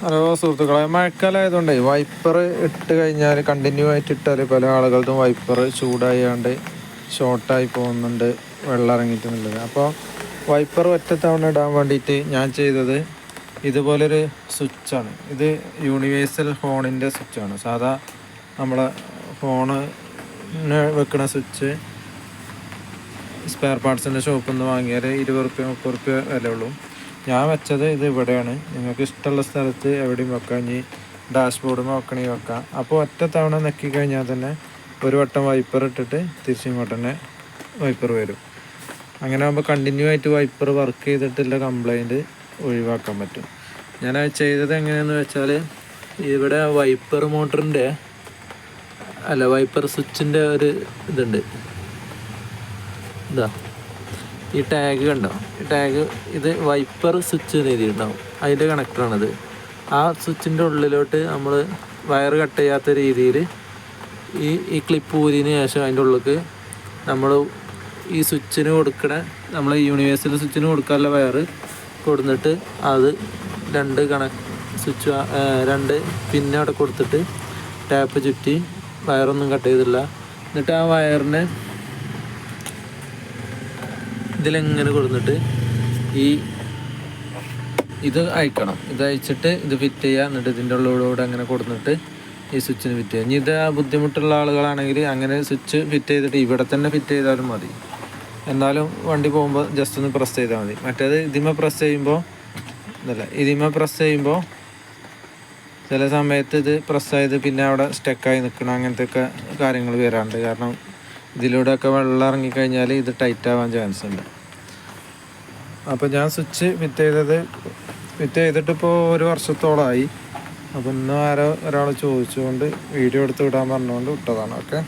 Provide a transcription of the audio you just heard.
Hello സുഹൃത്തുക്കളെ മഴക്കാലമായതുകൊണ്ട് wiper ഇട്ട് കഴിഞ്ഞാൽ കണ്ടിന്യൂ ആയിട്ട് ഇട്ടാൽ പല ആളുകൾക്കും വൈപ്പർ ചൂടായാണ്ട് ഷോർട്ടായി പോകുന്നുണ്ട് വെള്ളം ഇറങ്ങിയിട്ടുള്ളത് അപ്പോൾ വൈപ്പർ ഒറ്റത്തവണ തവണ ഇടാൻ വേണ്ടിയിട്ട് ഞാൻ ചെയ്തത് ഇതുപോലൊരു സ്വിച്ചാണ് ഇത് യൂണിവേഴ്സൽ ഫോണിന്റെ സ്വിച്ചാണ് സാധാ നമ്മളെ ഫോണ് വെക്കുന്ന സ്വിച്ച് സ്പെയർ പാർട്സിന്റെ ഷോപ്പിൽ നിന്ന് വാങ്ങിയാൽ ഇരുപത് റുപ്യ മുപ്പത് റുപ്യ വില ഉള്ളൂ ഞാൻ വെച്ചത് ഇത് ഇവിടെയാണ്. നിങ്ങൾക്ക് ഇഷ്ടമുള്ള സ്ഥലത്ത് എവിടെയും വെക്കാം. ഇനി ഡാഷ്ബോർഡ് വെക്കണമെങ്കിൽ വെക്കാം. അപ്പോൾ ഒറ്റ തവണ നെക്കി കഴിഞ്ഞാൽ തന്നെ ഒരു വട്ടം വൈപ്പർ ഇട്ടിട്ട് തിരിച്ചിങ്ങോട്ട് തന്നെ വൈപ്പർ വരും. അങ്ങനെ ആകുമ്പോൾ കണ്ടിന്യൂ ആയിട്ട് വൈപ്പർ വർക്ക് ചെയ്തിട്ടുള്ള കംപ്ലൈന്റ് ഒഴിവാക്കാൻ പറ്റും. ഞാൻ അത് ചെയ്തത് എങ്ങനെയാണെന്ന് വെച്ചാൽ ഇവിടെ വൈപ്പർ മോട്ടറിന്റെ അല്ല വൈപ്പർ സ്വിച്ചിന്റെ ഒരു ഇതുണ്ട്. ഇതാ. ഈ ടാഗ് കണ്ടോ? ഈ ടാഗ് ഇത് വൈപ്പർ സ്വിച്ച് എഴുതിയിട്ടുണ്ടാവും. അതിന്റെ കണക്ടറാണിത് ആ സ്വിച്ചിന്റെ ഉള്ളിലോട്ട് നമ്മൾ വയർ കട്ട് ചെയ്യാത്ത രീതിയിൽ ഈ ഈ ക്ലിപ്പ് ഊരിന് ശേഷം അതിന്റെ ഉള്ളിലേക്ക് നമ്മൾ ഈ സ്വിച്ചിന് കൊടുക്കണ നമ്മൾ യൂണിവേഴ്സൽ സ്വിച്ചിന് കൊടുക്കാനുള്ള വയർ കൊടുത്തിട്ട് അത് രണ്ട് കണ സ്വിച്ച് രണ്ട് പിന്നെ അവിടെ കൊടുത്തിട്ട് ടാപ്പ് ചുറ്റി വയറൊന്നും കട്ട് ചെയ്തില്ല എന്നിട്ട് ആ വയറിനെ ഇതിലെങ്ങനെ കൊടുത്തിട്ട് ഈ ഇത് അയക്കണം. ഇത് അയച്ചിട്ട് ഇത് ഫിറ്റ് ചെയ്യുക എന്നിട്ട് ഇതിന്റെ ഉള്ളിലൂടെ അങ്ങനെ കൊടുത്തിട്ട് ഈ സ്വിച്ചിന് ഫിറ്റ് ചെയ്യുക ഇനി ഇത് ബുദ്ധിമുട്ടുള്ള ആളുകളാണെങ്കിൽ അങ്ങനെ സ്വിച്ച് ഫിറ്റ് ചെയ്തിട്ട് ഇവിടെ തന്നെ ഫിറ്റ് ചെയ്താലും മതി. എന്നാലും വണ്ടി പോകുമ്പോൾ ജസ്റ്റ് ഒന്ന് പ്രസ് ചെയ്താൽ മതി. മറ്റേത് ഇതിമ പ്രസ് ചെയ്യുമ്പോൾ ഇതല്ല ഇതിമ പ്രസ് ചെയ്യുമ്പോൾ ചില സമയത്ത് ഇത് പ്രസ് ചെയ്ത് പിന്നെ അവിടെ സ്റ്റക്കായി നിൽക്കണം അങ്ങനത്തെ ഒക്കെ കാര്യങ്ങൾ വരാറുണ്ട്. കാരണം ഇതിലൂടെയൊക്കെ വെള്ളം ഇറങ്ങിക്കഴിഞ്ഞാൽ ഇത് ടൈറ്റ് ആവാൻ ചാൻസ് ഉണ്ട്. അപ്പോൾ ഞാൻ സ്വിച്ച് ഫിറ്റ് ചെയ്തത് ഫിറ്റ് ചെയ്തിട്ട് ഇപ്പോൾ ഒരു വർഷത്തോളമായി അപ്പോൾ ഇന്ന് ആരോ ഒരാൾ ചോദിച്ചുകൊണ്ട് വീഡിയോ എടുത്ത് വിടാൻ പറഞ്ഞുകൊണ്ട് വിട്ടതാണ് ഓക്കെ